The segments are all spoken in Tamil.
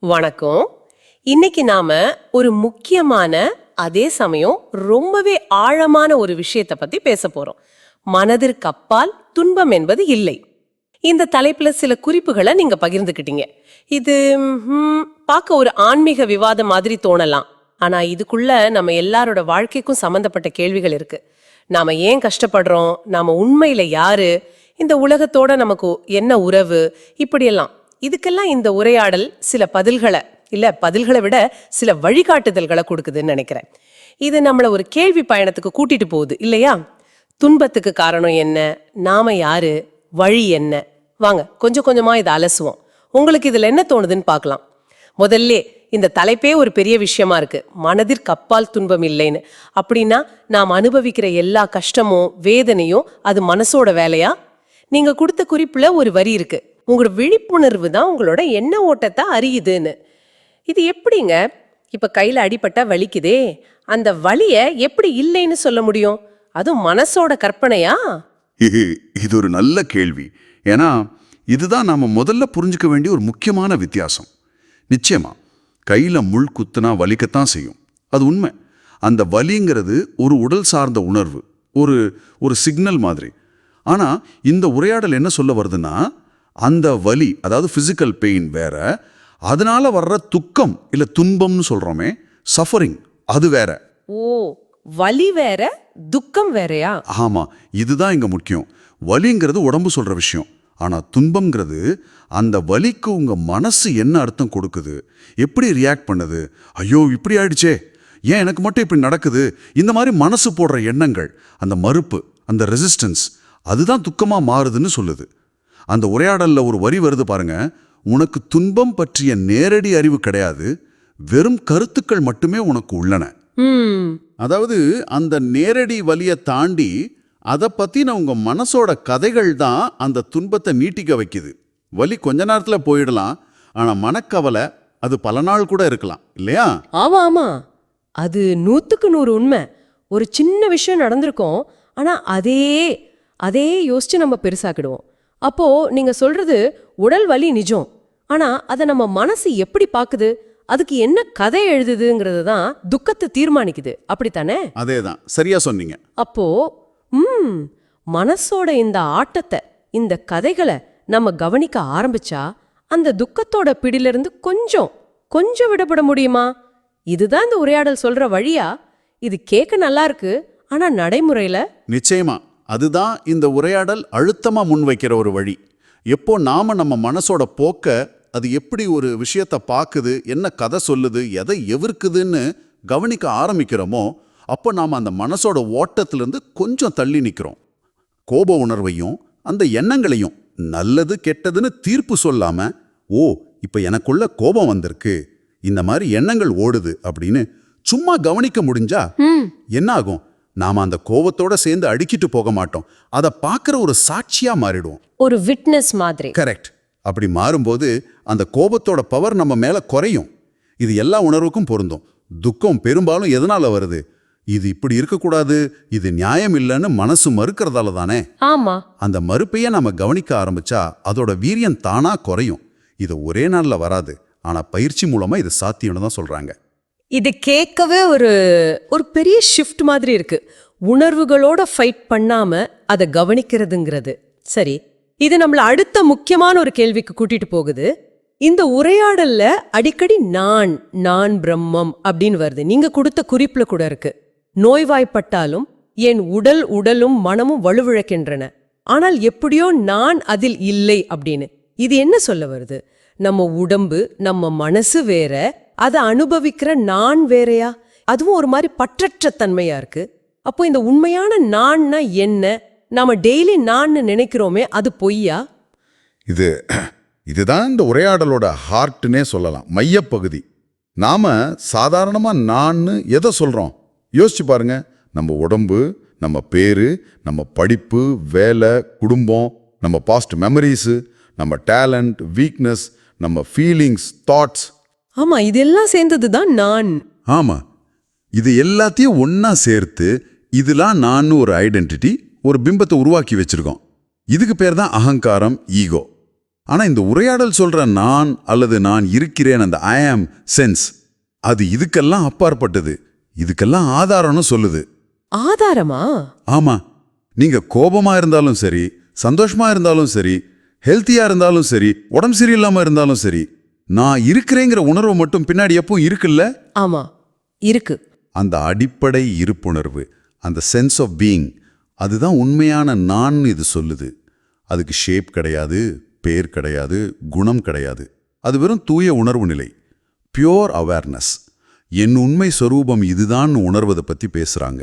வணக்கம். இன்னைக்கு நாம ஒரு முக்கியமான அதே சமயம் ரொம்பவே ஆழமான ஒரு விஷயத்தை பத்தி பேச போறோம். மனதிற்கு அப்பால் துன்பம் என்பது இல்லை. இந்த தலைப்புல சில குறிப்புகளை நீங்க பகிர்ந்துக்கிட்டீங்க. இது பார்க்க ஒரு ஆன்மீக விவாதம் மாதிரி தோணலாம். ஆனா இதுக்குள்ள நம்ம எல்லாரோட வாழ்க்கைக்கும் சம்பந்தப்பட்ட கேள்விகள் இருக்கு. நாம ஏன் கஷ்டப்படுறோம்? நாம உண்மையில யாரு? இந்த உலகத்தோட நமக்கு என்ன உறவு? இப்படியெல்லாம். இதுக்கெல்லாம் இந்த உரையாடல் சில பதில்களை இல்ல பதில்களை விட சில வழிகாட்டுதல்களை கொடுக்குதுன்னு நினைக்கிறேன். இது நம்மள ஒரு கேள்வி பயணத்துக்கு கூட்டிட்டு போகுது இல்லையா? துன்பத்துக்கு காரணம் என்ன? நாம யாரு? வழி என்ன? வாங்க கொஞ்சம் கொஞ்சமா இதை அலசுவோம். உங்களுக்கு இதுல என்ன தோணுதுன்னு பார்க்கலாம். முதல்ல இந்த தலைப்பே ஒரு பெரிய விஷயமா இருக்கு. மனதிற்கு அப்பால் துன்பம் இல்லைன்னு. அப்படின்னா நாம் அனுபவிக்கிற எல்லா கஷ்டமும் வேதனையும் அது மனசோட வேலையா? நீங்க கொடுத்த குறிப்புல ஒரு வரி இருக்கு. உங்களோட விழிப்புணர்வு தான் உங்களோட எண்ண ஓட்டத்தை அறியுதுன்னு. இது எப்படிங்க? இப்போ கையில் அடிபட்டா வலிக்குதே. அந்த வலியை எப்படி இல்லைன்னு சொல்ல முடியும்? அதுவும் மனசோட கற்பனையா? இது ஒரு நல்ல கேள்வி. ஏன்னா இதுதான் நாம் முதல்ல புரிஞ்சுக்க வேண்டிய ஒரு முக்கியமான வித்தியாசம். நிச்சயமா கையில் முள் குத்துனா வலிக்கத்தான் செய்யும். அது உண்மை. அந்த வலிங்கிறது ஒரு உடல் சார்ந்த உணர்வு. ஒரு ஒரு சிக்னல் மாதிரி. ஆனால் இந்த உரையாடல் என்ன சொல்ல வருதுன்னா அந்த வலி அதாவது பிசிக்கல் பெயின் வேற அதனால வர்ற துக்கம் இல்ல துன்பம்னு சொல்றோமே சஃபரிங் அது வேற. ஓ வலி வேற துக்கம் வேறயா? ஆமா இதுதான் இங்க முக்கியம். வலிங்கிறது உடம்பு சொல்ற விஷயம். ஆனா துன்பம்ங்கிறது அந்த வலிக்கு உங்க மனசு என்ன அர்த்தம் கொடுக்குது? எப்படி ரியாக்ட் பண்ணுது? ஐயோ இப்படி ஆயிடுச்சே. ஏன் எனக்கு மட்டும் இப்படி நடக்குது? இந்த மாதிரி மனசு போடுற எண்ணங்கள் அந்த மறுப்பு அந்த ரெசிஸ்டன்ஸ் அதுதான் துக்கமா மாறுதுன்னு சொல்லுது. அந்த உரையாடல்ல ஒரு வரி வருது பாருங்க. உனக்கு துன்பம் பற்றிய நேரடி அறிவு கிடையாது. வெறும் கருத்துக்கள் மட்டுமே உனக்கு உள்ளன. அதாவது அந்த நேரடி வலியை தாண்டி அதை பத்தின உங்க மனசோட கதைகள் தான் அந்த துன்பத்தை நீட்டிக்க வைக்குது. வலி கொஞ்ச நேரத்துல போயிடலாம். ஆனா மனக்கவலை அது பல நாள் கூட இருக்கலாம். இல்லையா? ஆமா ஆமா. அது நூத்துக்கு நூறு உண்மை. ஒரு சின்ன விஷயம் நடந்திருக்கும். ஆனா அதே அதே யோசிச்சு நம்ம பெருசாக்கிடுவோம். அப்போ நீங்க சொல்றது உடல் வலி நிஜம். ஆனா அதை நம்ம மனசு எப்படி பாக்குது? அதுக்கு என்ன கதை எழுதுதுங்கிறது தான் துக்கத்தை தீர்மானிக்குது. அப்படித்தானே? அதேதான். சரியா சொன்னீங்க. அப்போ ம் மனசோட இந்த ஆட்டத்தை இந்த கதைகளை நம்ம கவனிக்க ஆரம்பிச்சா அந்த துக்கத்தோட பிடியிலிருந்து கொஞ்சம் கொஞ்சம் விடப்பட முடியுமா? இதுதான் இந்த உரையாடல் சொல்ற வழியா. இது கேட்க நல்லா இருக்கு. ஆனா நடைமுறையில நிச்சயமா. அதுதான் இந்த உரையாடல் அழுத்தமா முன்வைக்கிற ஒரு வழி. எப்போ நாம நம்ம மனசோட போக்க அது எப்படி ஒரு விஷயத்த பாக்குது என்ன கதை சொல்லுது எதை எவிர்க்குதுன்னு கவனிக்க ஆரம்பிக்கிறோமோ அப்போ நாம அந்த மனசோட ஓட்டத்திலிருந்து கொஞ்சம் தள்ளி நிக்கிறோம். கோப உணர்வையும் அந்த எண்ணங்களையும் நல்லது கெட்டதுன்னு தீர்ப்பு சொல்லாம ஓ இப்ப எனக்குள்ள கோபம் வந்திருக்கு இந்த மாதிரி எண்ணங்கள் ஓடுது அப்படின்னு சும்மா கவனிக்க முடிஞ்சா என்ன ஆகும் நாம அந்த கோபத்தோட சேர்ந்து அடிக்கிட்டு போக மாட்டோம். அதை பார்க்குற ஒரு சாட்சியா மாறிடுவோம். ஒரு விட்னஸ் மாதிரி. கரெக்ட் அப்படி மாறும்போது அந்த கோபத்தோட பவர் நம்ம மேல குறையும். இது எல்லா உணர்வுக்கும் பொருந்தும். துக்கம் பெரும்பாலும் எதனால வருது? இது இப்படி இருக்கக்கூடாது. இது நியாயம் இல்லைன்னு மனசு மறுக்கிறதால தானே? ஆமா. அந்த மறுப்பையே நம்ம கவனிக்க ஆரம்பிச்சா அதோட வீரியம் தானா குறையும். இது ஒரே நாள்ல வராது. ஆனா பயிற்சி மூலமா இது சாத்தியம்னு தான் சொல்றாங்க. இது கேட்கவே ஒரு ஒரு பெரிய ஷிஃப்ட் மாதிரி இருக்கு. உணர்வுகளோட ஃபைட் பண்ணாம அதை கவனிக்கிறதுங்கிறது. சரி இது நம்மள அடுத்த முக்கியமான ஒரு கேள்விக்கு கூட்டிட்டு போகுது. இந்த உரையாடல்ல அடிக்கடி நான் நான் பிரம்மம் அப்படின்னு வருது. நீங்க கொடுத்த குறிப்புல கூட இருக்கு. நோய்வாய்ப்பட்டாலும் என் உடல் உடலும் மனமும் வலுவிழக்கின்றன. ஆனால் எப்படியோ நான் அதில் இல்லை அப்படின்னு. இது என்ன சொல்ல வருது? நம்ம உடம்பு நம்ம மனசு வேற அதை அனுபவிக்கிற நான் வேறையா? அதுவும் ஒரு மாதிரி பற்றற்ற தன்மையா இருக்கு. அப்போ இந்த உண்மையான நான்னா என்ன? நாம டெய்லி நான்னு நினைக்கிறோமே அது பொய்யா? இது இதுதான் இந்த உரையாடலோட ஹார்ட்னே சொல்லலாம். மையப்பகுதி. நாம சாதாரணமா நான்னு எதை சொல்றோம்? யோசிச்சு பாருங்க. நம்ம உடம்பு நம்ம பேரு நம்ம படிப்பு வேலை குடும்பம் நம்ம பாஸ்ட் மெமரிஸு நம்ம டேலண்ட் வீக்னஸ் நம்ம ஃபீலிங்ஸ் தாட்ஸ் ஆமா இதெல்லாம் சேர்ந்தது தான் நான். ஆமா இது எல்லாத்தையும் ஒண்ணா சேர்த்து இதெல்லாம் நான் ஒரு ஐடென்டிட்டி ஒரு பிம்பத்தை உருவாக்கி வச்சிருக்கோம். இதுக்கு பேர் தான் அகங்காரம் ஈகோ. ஆனா இந்த உரையாடல் சொல்ற நான் அல்லது நான் இருக்கிறேன் அந்த ஐ ஆம் சென்ஸ் அது இதுக்கெல்லாம் அப்பாற்பட்டது. இதுக்கெல்லாம் ஆதாரம்னு சொல்லுது. ஆதாரமா? ஆமா நீங்க கோபமா இருந்தாலும் சரி சந்தோஷமா இருந்தாலும் சரி ஹெல்த்தியா இருந்தாலும் சரி உடம்பு சரியில்லாம இருந்தாலும் சரி நான் இருக்கிறேங்கிற உணர்வு மட்டும் பின்னாடி எப்பவும் இருக்குல்ல? ஆமா இருக்கு. அந்த அடிப்படை இருப்புணர்வு அந்த சென்ஸ் ஆஃப் பீயிங் அதுதான் உண்மையான நான் இது சொல்லுது. அதுக்கு ஷேப் கிடையாது பேர் கிடையாது குணம் கிடையாது. அது வெறும் தூய உணர்வு நிலை பியோர் அவேர்னஸ் என் உண்மை சொரூபம் இதுதான் உணர்வதை பற்றி பேசுகிறாங்க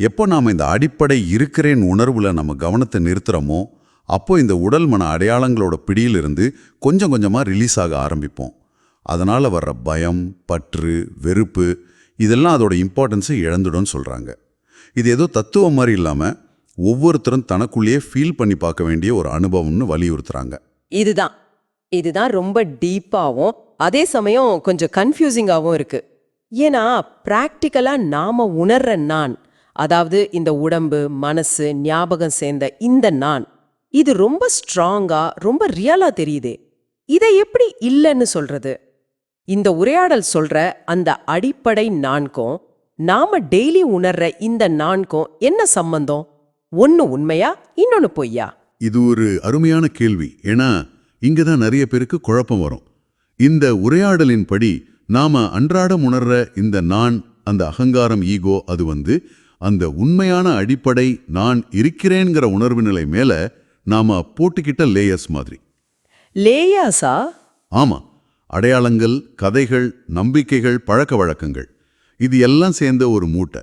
எப்போ நாம் இந்த அடிப்படை இருக்கிறேன் உணர்வுல நம்ம கவனத்தை நிறுத்துறோமோ அப்போ இந்த உடல் மன அடையாளங்களோட பிடியிலிருந்து கொஞ்சம் கொஞ்சமாக ரிலீஸ் ஆக ஆரம்பிப்போம். அதனால் வர்ற பயம் பற்று வெறுப்பு இதெல்லாம் அதோட இம்பார்ட்டன்ஸை இழந்துடும்னு சொல்கிறாங்க இது ஏதோ தத்துவம் மாதிரி இல்லாமல் ஒவ்வொருத்தரும் தனக்குள்ளேயே ஃபீல் பண்ணி பார்க்க வேண்டிய ஒரு அனுபவம்னு வலியுறுத்துறாங்க. இதுதான். இதுதான் ரொம்ப டீப்பாகவும் அதே சமயம் கொஞ்சம் கன்ஃபியூசிங்காகவும் இருக்கு. ஏன்னா ப்ராக்டிக்கலாக நாம் உணர்ற நான் அதாவது இந்த உடம்பு மனசு ஞாபகம் சேர்ந்த இந்த நான் இது ரொம்ப ஸ்ட்ராங்கா ரொம்ப ரியலா தெரியுதே. இதை எப்படி இல்லைன்னு சொல்றது? இந்த உரையாடல் சொல்ற அந்த அடிப்படை நான்கும் நாம டெய்லி உணர்ற இந்த நான்கும் என்ன சம்பந்தம்? ஒன்னு உண்மையா இன்னொன்னு பொய்யா? இது ஒரு அருமையான கேள்வி. ஏன்னா இங்க தான் நிறைய பேருக்கு குழப்பம் வரும். இந்த உரையாடலின் படி நாம அன்றாடம் உணர்ற இந்த நான் அந்த அகங்காரம் ஈகோ அது வந்து அந்த உண்மையான அடிப்படை நான் இருக்கிறேங்கிற உணர்வு நிலை மேல நாம போட்டுக்கிட்ட லேயர்ஸ் மாதிரி. லேயாசா ஆமா. அடையாளங்கள் கதைகள் நம்பிக்கைகள் பழக்க வழக்கங்கள். இது எல்லாம் சேர்ந்த ஒரு மூட்டை.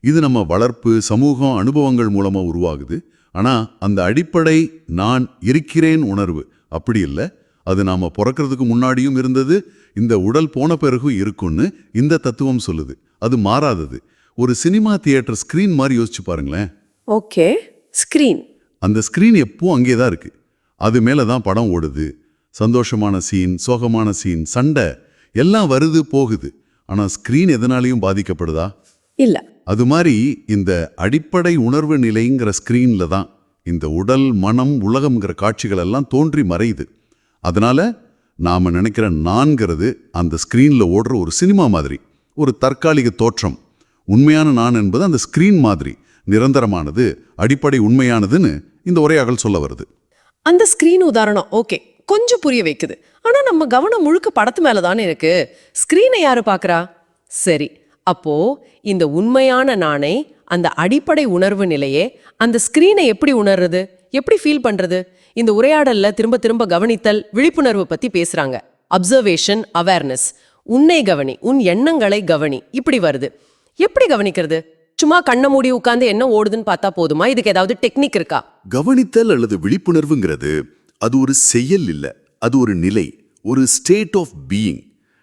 இது நம்ம வளர்ப்பு சமூகம் அனுபவங்கள் மூலமா உருவாகுது. ஆனா அந்த அடிப்படை நான் இருக்கிறேன் உணர்வு அப்படி இல்லை. அது நாம பிறக்கிறதுக்கு முன்னாடியும் இருந்தது இந்த உடல் போன பிறகும் இருக்கும்னு இந்த தத்துவம் சொல்லுது. அது மாறாதது. ஒரு சினிமா தியேட்டர் ஸ்கிரீன் மாதிரி யோசிச்சு பாருங்களேன். ஓகே. ஸ்கிரீன். அந்த ஸ்க்ரீன் எப்பவும் அங்கே தான் இருக்கு. அது மேலே தான் படம் ஓடுது. சந்தோஷமான சீன் சோகமான சீன் சண்டை எல்லாம் வருது போகுது. ஆனால் ஸ்க்ரீன் எதனாலையும் பாதிக்கப்படுதா? இல்ல. அது மாதிரி இந்த அடிப்படை உணர்வு நிலைங்கிற ஸ்க்ரீன்ல தான் இந்த உடல் மனம் உலகம்ங்கிற காட்சிகள் எல்லாம் தோன்றி மறையுது. அதனால நாம நினைக்கிற நான்கிறது அந்த ஸ்க்ரீன்ல ஓடுற ஒரு சினிமா மாதிரி ஒரு தற்காலிக தோற்றம். உண்மையான நான் என்பது அந்த ஸ்க்ரீன் மாதிரி நிரந்தரமானது அடிப்படை உண்மையானதுன்னு இந்த உரையாடல் சொல்ல வருது. அந்த ஸ்கிரீன் உதாரணம் ஓகே கொஞ்சம் புரிய வைக்குது. ஆனால் நம்ம கவனம் முழுக்க படத்து மேலே தானே இருக்கு. ஸ்க்ரீனை யாரு பார்க்குறா சரி அப்போ இந்த உண்மையான நானே அந்த அடிப்படை உணர்வு நிலையே அந்த ஸ்க்ரீனை எப்படி உணர்றது? எப்படி ஃபீல் பண்ணுறது இந்த உரையாடலில் திரும்ப திரும்ப கவனித்தல் விழிப்புணர்வு பற்றி பேசுகிறாங்க அப்சர்வேஷன் அவேர்னஸ் உன்னை கவனி உன் எண்ணங்களை கவனி. இப்படி வருது. எப்படி கவனிக்கிறது? சும்மா கண்ணை மூடி உட்கார்ந்து என்ன ஓடுதுன்னு பார்த்தா போதுமா? இதுக்கு ஏதாவது டெக்னிக் இருக்கா? கவனித்தல் அல்லது விழிப்புணர்வுங்கிறது அது ஒரு செயல் இல்ல. அது ஒரு நிலை ஒரு ஸ்டேட் ஆஃப் பீயிங்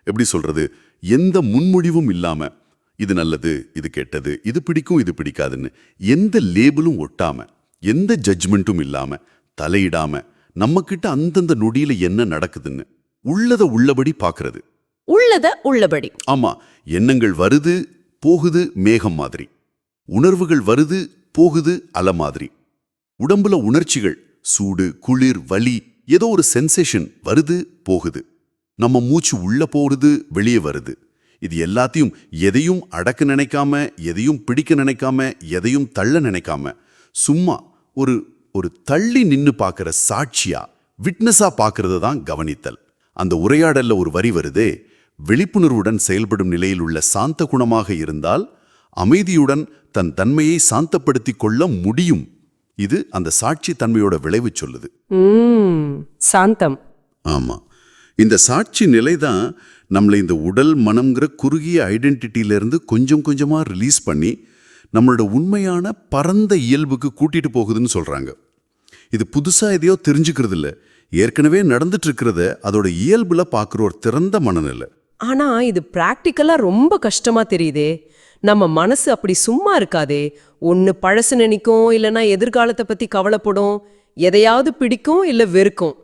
எப்படி சொல்றது? எந்த முன்மொழிவும் இல்லாம இது நல்லது இது கெட்டது இது பிடிக்கும் இது பிடிக்காதுன்னு எந்த லேபிளும் ஒட்டாம எந்த ஜட்ஜ்மெண்ட்டும் இல்லாம தலையிடாம நம்ம கிட்ட அந்தந்த நொடியில என்ன நடக்குதுன்னு உள்ளத உள்ளபடி பார்க்கிறது. உள்ளத உள்ளபடி. ஆமா எண்ணங்கள் வருது போகுது மேகம் மாதிரி. உணர்வுகள் வருது போகுது அல மாதிரி. உடம்புல உணர்ச்சிகள் சூடு குளிர் வலி ஏதோ ஒரு சென்சேஷன் வருது போகுது. நம்ம மூச்சு உள்ள போகுது வெளியே வருது. இது எல்லாத்தையும் எதையும் அடக்க நினைக்காம எதையும் பிடிக்க நினைக்காம எதையும் தள்ள நினைக்காம சும்மா ஒரு ஒரு தள்ளி நின்னு பார்க்குற சாட்சியா விட்னஸா பார்க்கறது தான் கவனித்தல். அந்த உரையாடல்ல ஒரு வரி வருதே விழிப்புணர்வுடன் செயல்படும் நிலையில் உள்ள சாந்த குணமாக இருந்தால் அமைதியுடன் தன் தன்மையை சாந்தப்படுத்திக் கொள்ள முடியும். இது அந்த சாட்சி தன்மையோட விளைவு சொல்லுது. சாந்தம். ஆமா. இந்த சாட்சி நிலை தான் நம்மளை இந்த உடல் மனம்ங்கிற குறுகிய ஐடென்டிட்டியில இருந்து கொஞ்சம் கொஞ்சமா ரிலீஸ் பண்ணி நம்மளோட உண்மையான பரந்த இயல்புக்கு கூட்டிட்டு போகுதுன்னு சொல்றாங்க. இது புதுசா எதையோ தெரிஞ்சுக்கிறது இல்ல ஏற்கனவே நடந்துட்டு இருக்கிறத அதோட இயல்புல பார்க்குற ஒரு திறந்த மனநிலை. ஆனா இது பிராக்டிக்கலா ரொம்ப கஷ்டமா தெரியுதே. நம்ம மனசு அப்படி சும்மா இருக்காதே. ஒன்று பழசு நினைக்கும் இல்லைன்னா எதிர்காலத்தை பற்றி கவலைப்படும் எதையாவது பிடிக்கும் இல்லை வெறுக்கும்.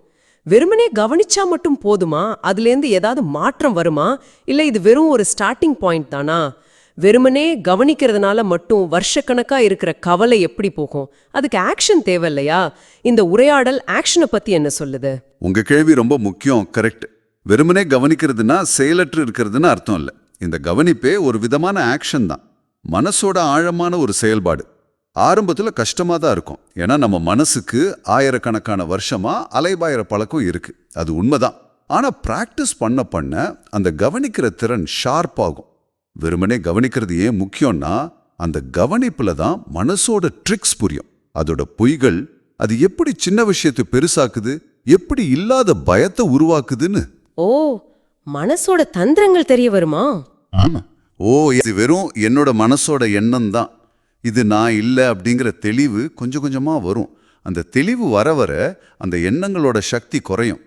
வெறுமனே கவனிச்சா மட்டும் போதுமா? அதுலேருந்து ஏதாவது மாற்றம் வருமா? இல்லை இது வெறும் ஒரு ஸ்டார்டிங் பாயிண்ட் தானா? வெறுமனே கவனிக்கிறதுனால மட்டும் வருஷக்கணக்காக இருக்கிற கவலை எப்படி போகும்? அதுக்கு ஆக்ஷன் தேவை இல்லையா இந்த உரையாடல் ஆக்ஷனை பற்றி என்ன சொல்லுது? உங்கள் கேள்வி ரொம்ப முக்கியம் கரெக்ட் வெறுமனே கவனிக்கிறதுனா செயலற்று இருக்கிறதுன்னு அர்த்தம் இல்லை. இந்த கவனிப்பே ஒரு விதமான ஆக்ஷன் தான். மனசோட ஆழமான ஒரு செயல்பாடு. ஆரம்பத்தில் கஷ்டமாக தான் இருக்கும். ஏன்னா நம்ம மனசுக்கு ஆயிரக்கணக்கான வருஷமா அலைபாயிர பழக்கம் இருக்கு. அது உண்மைதான். ஆனால் ப்ராக்டிஸ் பண்ண பண்ண அந்த கவனிக்கிற திறன் ஷார்ப் ஆகும். வெறுமனே கவனிக்கிறது ஏன் முக்கியம்னா அந்த கவனிப்புல தான் மனசோட ட்ரிக்ஸ் புரியும். அதோட பொய்கள் அது எப்படி சின்ன விஷயத்தை பெருசாக்குது எப்படி இல்லாத பயத்தை உருவாக்குதுன்னு. ஓ மனசோட தந்திரங்கள் தெரிய வருமா? ஆமா. ஓ இது வெறும் என்னோட மனசோட எண்ணம் தான் இது நான் இல்லை அப்படிங்கிற தெளிவு கொஞ்சம் கொஞ்சமா வரும். அந்த தெளிவு வர வர அந்த எண்ணங்களோட சக்தி குறையும்.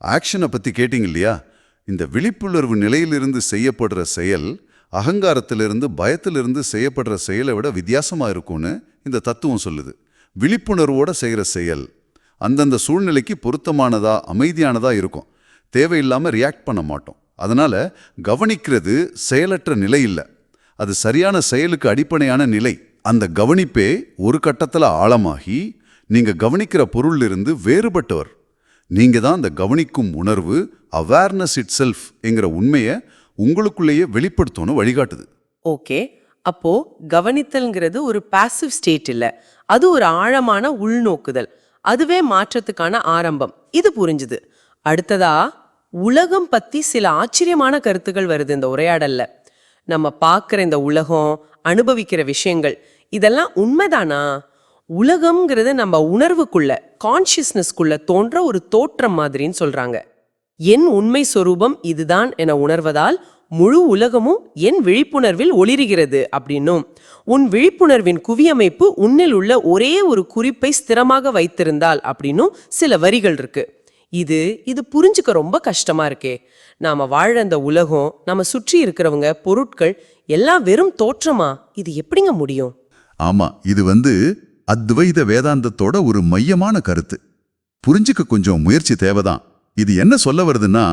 ஆக்ஷனை பத்தி கேட்டிங்க இல்லையா? இந்த விழிப்புணர்வு நிலையிலிருந்து செய்யப்படுற செயல் அகங்காரத்திலிருந்து பயத்திலிருந்து செய்யப்படுற செயலை விட வித்தியாசமா இருக்கும்னு இந்த தத்துவம் சொல்லுது. விழிப்புணர்வோட செய்கிற செயல் அந்தந்த சூழ்நிலைக்கு பொருத்தமானதா அமைதியானதா இருக்கும். தேவையில்லாமல் ரியாக்ட் பண்ண மாட்டோம். அதனால் கவனிக்கிறது செயலற்ற நிலை இல்லை. அது சரியான செயலுக்கு அடிப்படையான நிலை. அந்த கவனிப்பே ஒரு கட்டத்தில் ஆழமாகி நீங்கள் கவனிக்கிற பொருளிலிருந்து வேறுபட்டவர். நீங்கள் தான் அந்த கவனிக்கும் உணர்வு அவேர்னஸ் இட் செல்ஃப் என்கிற உண்மையை உங்களுக்குள்ளேயே வெளிப்படுத்தணும் வழிகாட்டுது. ஓகே. அப்போ கவனித்தல்ங்கிறது ஒரு பாசிவ் ஸ்டேட் இல்லை. அது ஒரு ஆழமான உள்நோக்குதல். அதுவே மாற்றத்துக்கான ஆரம்பம். இது புரிஞ்சுது. அடுத்ததா? உலகம் பற்றி சில ஆச்சரியமான கருத்துக்கள் வருது இந்த உரையாடலில். நம்ம பார்க்குற இந்த உலகம் அனுபவிக்கிற விஷயங்கள் இதெல்லாம் உண்மைதானா? உலகம்ங்கிறது நம்ம உணர்வுக்குள்ள கான்ஷியஸ்னஸ்க்குள்ள தோன்ற ஒரு தோற்றம் மாதிரின்னு சொல்றாங்க. என் உண்மை சொரூபம் இதுதான் என உணர்வதால் முழு உலகமும் என் விழிப்புணர்வில் ஒளிருகிறது அப்படின்னும். உன் விழிப்புணர்வின் குவியமைப்பு உன்னில் உள்ள ஒரே ஒரு குறிப்பை ஸ்திரமாக வைத்திருந்தால் அப்படின்னும் சில வரிகள் இருக்கு. இது இது புரிஞ்சுக்க ரொம்ப கஷ்டமா இருக்கே. நாம வாழ அந்த உலகம் நம்ம சுற்றி இருக்கிறவங்க பொருட்கள் எல்லாம் வெறும் தோற்றமா? இது எப்படிங்க முடியும்? ஆமா இது வந்து அத்வைத வேதாந்தத்தோட ஒரு மையமான கருத்து. புரிஞ்சுக்க கொஞ்சம் முயற்சி தேவைதான். இது என்ன சொல்ல வருதுன்னா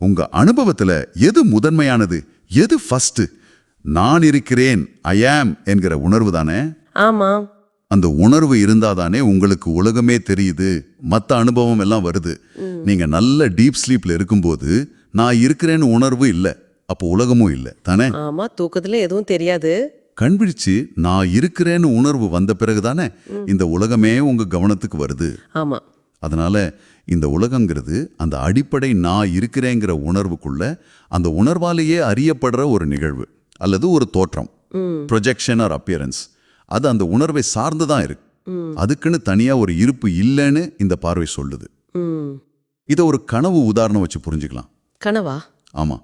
உங்க அனுபவத்துல எது முதன்மையானது எது ஃபர்ஸ்ட் நான் இருக்கிறேன் ஐ ஆம் என்கிற உணர்வு தானே? ஆமா அந்த உணர்வு இருந்தாதானே உங்களுக்கு உலகமே தெரியுது. மத்த அனுபவம் எல்லாம் வருது. நீங்க நல்ல டீப் ஸ்லீப்ல இருக்கும்போது நான் இருக்கிறேன்னு உணர்வு இல்ல. அப்போ உலகமும் இல்ல. தானே? ஆமா தூக்கத்துல எதுவும் தெரியாது. கண்விழிச்சு நான் இருக்கிறேன்னு உணர்வு வந்த பிறகுதானே இந்த உலகமே உங்க கவனத்துக்கு வருது. ஆமா. அதனால இந்த உலகங்கிறது அந்த அடிப்படை நான் இருக்கிறேங்கிற உணர்வுக்குள்ள அந்த உணர்வாலேயே அறியப்படுற ஒரு நிகழ்வு அல்லது ஒரு தோற்றம். ப்ரொஜெக்ஷன் ஆர் அப்பியரன்ஸ் அது அந்த உணர்வை சார்ந்து தான் இருக்கு அதுக்குன்னு தனியா ஒரு இருப்பு இல்லைன்னு இந்த பார்வை சொல்லுது. இதை ஒரு கனவு உதாரணம் வச்சு புரிஞ்சுக்கலாம். கனவா? ஆமா.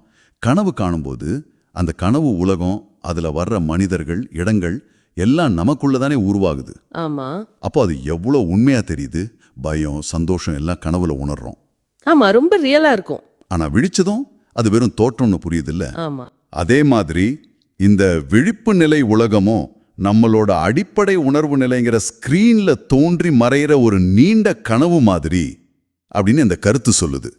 கனவு காணும்போது அந்த கனவு உலகம் அதுல வர்ற மனிதர்கள் இடங்கள் எல்லாம் நமக்குள்ள தானே உருவாகுது. ஆமா. அப்போ அது எவ்வளோ உண்மையா தெரியுது? பயம் சந்தோஷம் எல்லாம் கனவுல உணர்றோம். ஆமா ரொம்ப ரியலா இருக்கும். ஆனா விழிச்சதும் அது வெறும் தோற்றம்னு புரியுதுல்ல? ஆமா. அதே மாதிரி இந்த விழிப்பு நிலை உலகமும் நம்மளோட அடிப்படை உணர்வு நிலைங்கிற ஸ்க்ரீனில் தோன்றி மறையிற ஒரு நீண்ட கனவு மாதிரி அப்படின்னு இந்த கருத்து சொல்லுது.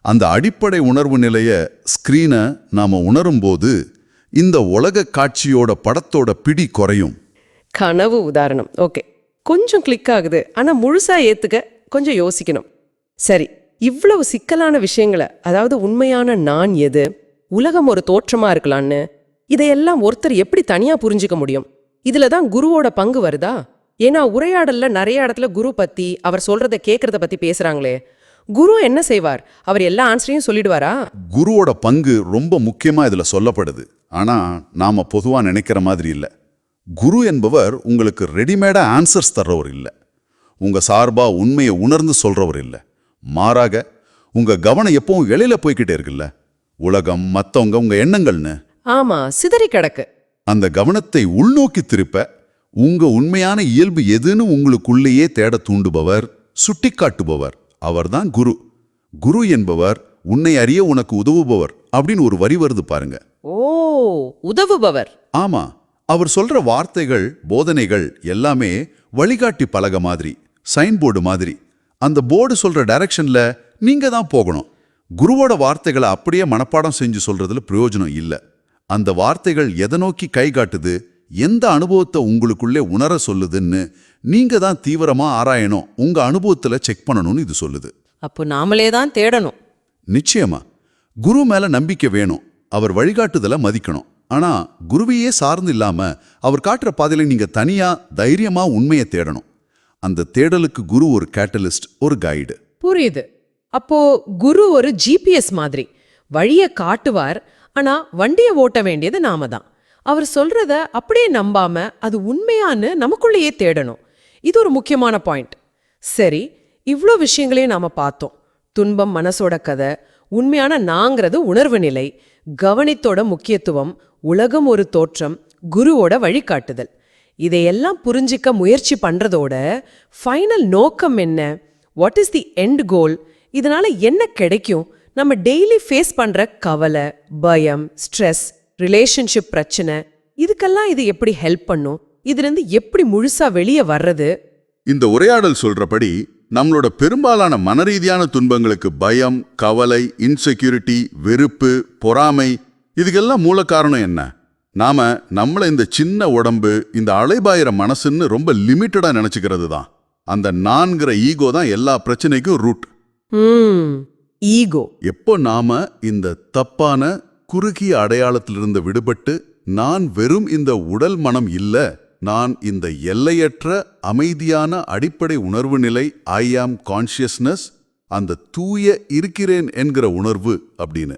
அந்த அடிப்படை உணர்வு நிலைய ஸ்க்ரீனை நாம் உணரும்போது இந்த உலக காட்சியோட படத்தோட பிடி குறையும். கனவு உதாரணம். ஓகே. கொஞ்சம் கிளிக் ஆகுது. ஆனால் முழுசாக ஏற்றுக்க கொஞ்சம் யோசிக்கணும். சரி இவ்வளவு சிக்கலான விஷயங்களை அதாவது உண்மையான நான் எது? உலகம் ஒரு தோற்றமாக இருக்கலான்னு இதையெல்லாம் ஒருத்தர் எப்படி தனியாக புரிஞ்சுக்க முடியும்? இதுல தான் குருவோட பங்கு வருதா? ஏன்னா உரையாடல்ல நிறைய இடத்துல குரு பத்தி அவர் சொல்றத கேட்கறத பத்தி பேசுறாங்களே. குரு என்ன செய்வார்? அவர் எல்லா ஆன்சரையும் சொல்லிடுவாரா? குருவோட பங்கு ரொம்ப முக்கியமா இதுல சொல்லப்படுது. ஆனா நாம பொதுவா நினைக்கிற மாதிரி இல்ல. குரு என்பவர் உங்களுக்கு ரெடிமேடா ஆன்சர்ஸ் தர்றவர் இல்ல. உங்க சார்பா உண்மையை உணர்ந்து சொல்றவர் இல்ல. மாறாக உங்க கவனம் எப்பவும் வெளியில போய்க்கிட்டே இருக்குல்ல. உலகம் மத்தவங்க உங்க எண்ணங்கள்னு. ஆமா சிதறி கிடக்கு. அந்த கவனத்தை உள்நோக்கி திருப்ப உங்க உண்மையான இயல்பு எதுன்னு உங்களுக்குள்ளேயே தேட தூண்டுபவர் சுட்டிக்காட்டுபவர். அவர்தான் குரு. குரு என்பவர் உன்னை அறிய உனக்கு உதவுபவர் அப்படின்னு ஒரு வரி வருது பாருங்க. ஓ உதவுபவர். ஆமா. அவர் சொல்ற வார்த்தைகள் போதனைகள் எல்லாமே வழிகாட்டி பலகை மாதிரி சைன் போர்டு மாதிரி. அந்த போர்டு சொல்ற டைரக்ஷன்ல நீங்க தான் போகணும். குருவோட வார்த்தைகளை அப்படியே மனப்பாடம் செஞ்சு சொல்றதுல பிரயோஜனம் இல்லை. அந்த வார்த்தைகள் எதை நோக்கி கை காட்டுது? எந்த அனுபவத்தை உங்களுக்குள்ளே உணர சொல்லுதுன்னு நீங்க தான் தீவிரமா ஆராயணும். உங்க அனுபவத்துல செக் பண்ணணும்னு இது சொல்லுது. அப்போ நாமளே தான் தேடணும். நிச்சயமா. குரு மேல நம்பிக்கை வேணும். அவர் வழிகாட்டுதலை மதிக்கணும். ஆனா குருவையே சார்ந்து இல்லாம அவர் காட்டுற பாதையில நீங்க தனியா தைரியமா உண்மையை தேடணும். அந்த தேடலுக்கு குரு ஒரு கேட்டலிஸ்ட் ஒரு கைடு புரியுது. அப்போ குரு ஒரு ஜிபிஎஸ் மாதிரி. வழிய காட்டுவார் ஆனா வண்டியை ஓட்ட வேண்டியது நாம தான். அவர் சொல்றத அப்படியே நம்பாம அது உண்மையான்னு நமக்குள்ளேயே தேடணும். இது ஒரு முக்கியமான பாயிண்ட் சரி இவ்வளோ விஷயங்களையும் நாம பார்த்தோம். துன்பம் மனசோட கதை உண்மையான நாங்கிறது உணர்வு நிலை கவனித்தோட முக்கியத்துவம் உலகம் ஒரு தோற்றம் குருவோட வழிகாட்டுதல். இதையெல்லாம் புரிஞ்சிக்க முயற்சி பண்றதோட ஃபைனல் நோக்கம் என்ன? What is the end goal இதனால என்ன கிடைக்கும்? நம்ம டெய்லி ஃபேஸ் பண்ற கவலை பயம் ஸ்ட்ரெஸ் ரிலேஷன்ஷிப் பிரச்சனை இதுக்கெல்லாம் இது எப்படி ஹெல்ப் பண்ணும்? இதுல இருந்து எப்படி முழுசா வெளியே வர்றது? இந்த உரையாடல் சொல்றபடி நம்மளோட பெரும்பாலான மனரீதியான துன்பங்களுக்கு பயம் கவலை இன்செக்யூரிட்டி வெறுப்பு பொறாமை இதுக்கெல்லாம் மூல காரணம் என்ன? நாம நம்மள இந்த சின்ன உடம்பு இந்த அலைபாயிர மனசுன்னு ரொம்ப லிமிட்டடா நினைச்சுக்கிறது தான் அந்த நான்கிற ஈகோ தான் எல்லா பிரச்சனைக்கும் ரூட் ஈகோ. எப்போ நாம இந்த தப்பான குறுகிய அடையாளத்திலிருந்து விடுபட்டு நான் வெறும் இந்த உடல் மனம் இல்ல நான் இந்த எல்லையற்ற அமைதியான அடிப்படை உணர்வு நிலை ஐ ஆம் கான்ஷியஸ்னஸ் அந்த தூய இருக்கிறேன் என்கிற உணர்வு அப்படின்னு.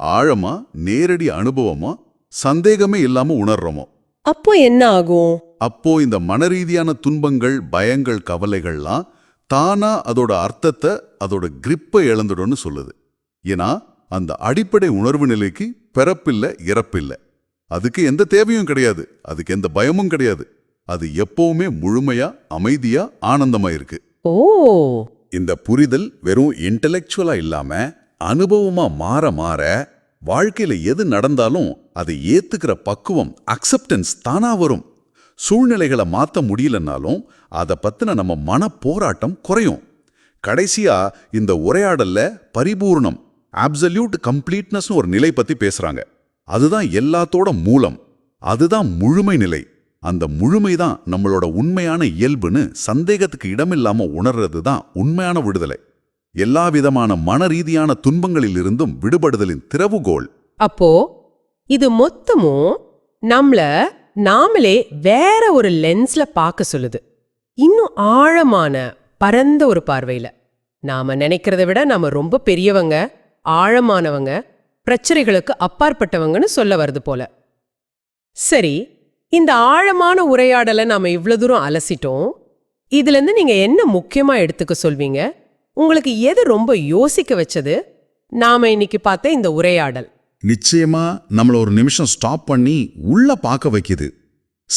ஆழமா நேரடி அனுபவமா சந்தேகமே இல்லாம உணர்றோமோ? அப்போ என்ன ஆகும்? அப்போ இந்த மனரீதியான துன்பங்கள் பயங்கள் கவலைகள்லாம் தானா அதோட அர்த்தத்தை அதோட கிரிப்பை இழந்துடும்னு சொல்லுது. ஏன்னா அந்த அடிப்படை உணர்வு நிலைக்கு பிறப்பில்லை இறப்பில்லை. அதுக்கு எந்த தேவையும் கிடையாது. அதுக்கு எந்த பயமும் கிடையாது. அது எப்பவுமே முழுமையா அமைதியா ஆனந்தமா இருக்கு. ஓ! இந்த புரிதல் வெறும் இன்டெலெக்சுவலா இல்லாம அனுபவமா மாற மாற வாழ்க்கையில எது நடந்தாலும் அதை ஏத்துக்கிற பக்குவம் அக்செப்டன்ஸ் தானா வரும். சூழ்நிலைகளை மாத்த முடியலனாலும் அதை பத்தின நம்ம மன போராட்டம் குறையும். கடைசியா இந்த உரையாடல்ல பரிபூர்ணம் அப்சல்யூட் கம்ப்ளீட்னஸ்னு ஒரு நிலை பத்தி பேசுறாங்க. அதுதான் எல்லாத்தோட மூலம். அதுதான் முழுமை நிலை. அந்த முழுமை தான் நம்மளோட உண்மையான இயல்புன்னு சந்தேகத்துக்கு இடமில்லாம உணர்றது தான் உண்மையான விடுதலை. எல்லா விதமான மன ரீதியான துன்பங்களில் துன்பங்களிலிருந்தும் விடுபடுதலின் திறவுகோல் அப்போ இது மொத்தமும் நம்மள நாமளே வேற ஒரு லென்ஸ்ல பார்க்க சொல்லுது. இன்னும் ஆழமான பரந்த ஒரு பார்வையில. நாம நினைக்கிறத விட நாம ரொம்ப பெரியவங்க ஆழமானவங்க பிரச்சனைகளுக்கு அப்பாற்பட்டவங்கன்னு சொல்ல வருது போல. சரி இந்த ஆழமான உரையாடலை நாம இவ்வளோ தூரம் அலசிட்டோம். இதுல இருந்து நீங்க என்ன முக்கியமா எடுத்துக்க சொல்வீங்க? உங்களுக்கு எது ரொம்ப யோசிக்க வச்சது? நாம இன்னைக்கு பார்த்த இந்த உரையாடல். நிச்சயமா நம்மள ஒரு நிமிஷம் ஸ்டாப் பண்ணி உள்ள பார்க்க வைக்குது.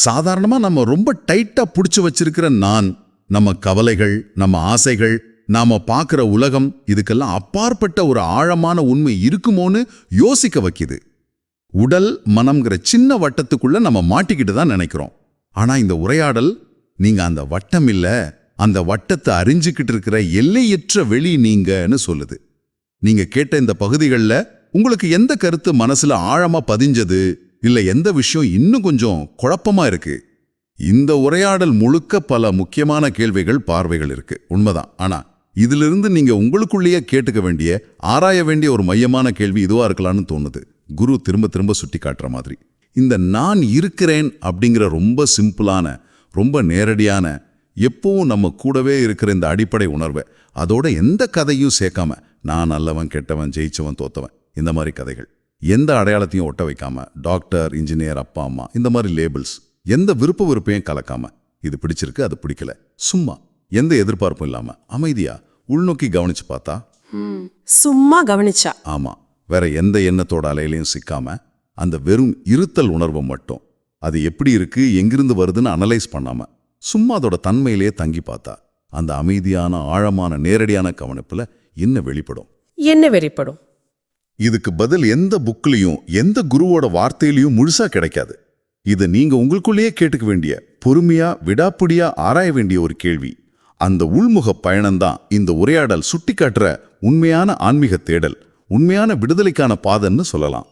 சாதாரணமா நம்ம ரொம்ப டைட்டா பிடிச்சி வச்சிருக்கிற நான் நம்ம கவலைகள் நம்ம ஆசைகள் நாம பார்க்குற உலகம் இதுக்கெல்லாம் அப்பாற்பட்ட ஒரு ஆழமான உண்மை இருக்குமோன்னு யோசிக்க வைக்குது. உடல் மனம்ங்கிற சின்ன வட்டத்துக்குள்ள நம்ம மாட்டிக்கிட்டு தான் நினைக்கிறோம். ஆனா இந்த உரையாடல் நீங்க அந்த வட்டம் இல்ல அந்த வட்டத்தை அறிஞ்சுக்கிட்டு இருக்கிற எல்லையற்ற வெளி நீங்கன்னு சொல்லுது. நீங்க கேட்ட இந்த பகுதிகளில் உங்களுக்கு எந்த கருத்து மனசுல ஆழமா பதிஞ்சது? இல்ல எந்த விஷயம் இன்னும் கொஞ்சம் குழப்பமா இருக்கு? இந்த உரையாடல் முழுக்க பல முக்கியமான கேள்விகள் பார்வைகள் இருக்கு. உண்மைதான். ஆனா இதிலிருந்து நீங்க உங்களுக்குள்ளேயே கேட்டுக்க வேண்டிய ஆராய வேண்டிய ஒரு மையமான கேள்வி இதுவா இருக்கலாம்னு தோணுது. குரு திரும்ப திரும்ப சுட்டி காட்டுற மாதிரி. இந்த நான் இருக்கிறேன் அப்படிங்கிற ரொம்ப சிம்பிளான ரொம்ப நேரடியான எப்பவும் நம்ம கூடவே இருக்கிற இந்த அடிப்படை உணர்வை அதோட எந்த கதையும் சேர்க்காம நான் நல்லவன் கெட்டவன் ஜெயிச்சவன் தோத்தவன் இந்த மாதிரி கதைகள். எந்த அடையாளத்தையும் ஒட்ட வைக்காம டாக்டர் இன்ஜினியர் அப்பா அம்மா இந்த மாதிரி லேபிள்ஸ் எந்த விருப்ப வெறுப்பையும் கலக்காம இது பிடிச்சிருக்கு அது பிடிக்கல. சும்மா எந்த எதிர்பார்ப்பும் இல்லாம அமைதியா உள்நோக்கி கவனிச்சு பார்த்தா? சும்மா கவனிச்சா? ஆமா வேற எந்த எண்ணத்தோட அலையிலையும் சிக்காம அந்த வெறும் இருத்தல் உணர்வை மட்டும் அது எப்படி இருக்கு எங்கிருந்து வருதுன்னு அனலைஸ் பண்ணாம சும்மா அதோட தன்மையிலேயே தங்கி பார்த்தா அந்த அமைதியான ஆழமான நேரடியான கவனிப்புல இன்னும் வெளிப்படும்? என்ன வெறிப்படும் இதுக்கு பதில் எந்த புக்லயும் எந்த குருவோட வார்த்தையிலையும் முழுசா கிடைக்காது. இது நீங்க உங்களுக்குள்ளேயே கேட்டுக்க வேண்டிய பொறுமையா விடாப்பிடியா ஆராய வேண்டிய ஒரு கேள்வி. அந்த உள்முக பயணம்தான் இந்த உரையாடல் சுட்டிக்காட்டுற உண்மையான ஆன்மீக தேடல் உண்மையான விடுதலைக்கான பாதைன்னு சொல்லலாம்.